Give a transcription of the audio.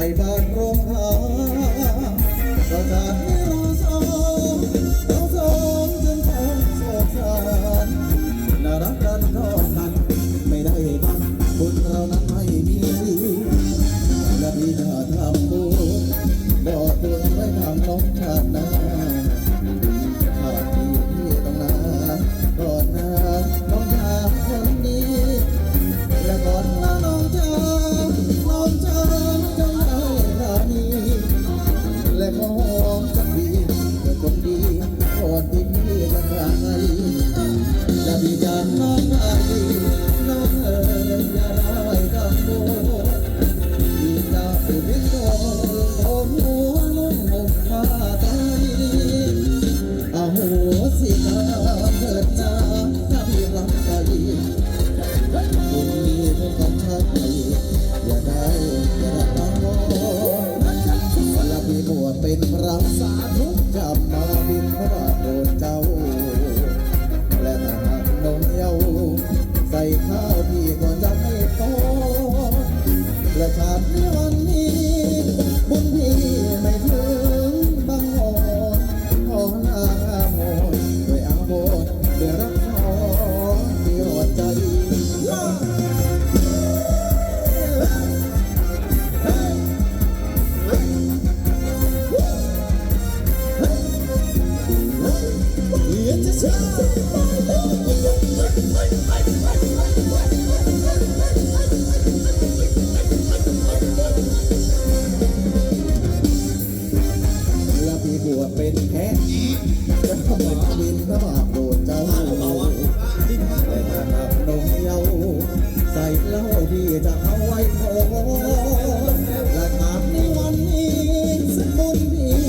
ใส่บาตรรองหาประาน มองสักทีเธอคนดีอดพี่พี่จะขาดใจจะมีจานน้อง เราสาธุจะมาบินพระ แล้วพี่บัวเป็นแพะกินก็บอกโดนเจ้าแต่ถ้าขับนเยาใส่เหล้าพี่จะเอาไว้โผล่และถามนี้สมุนี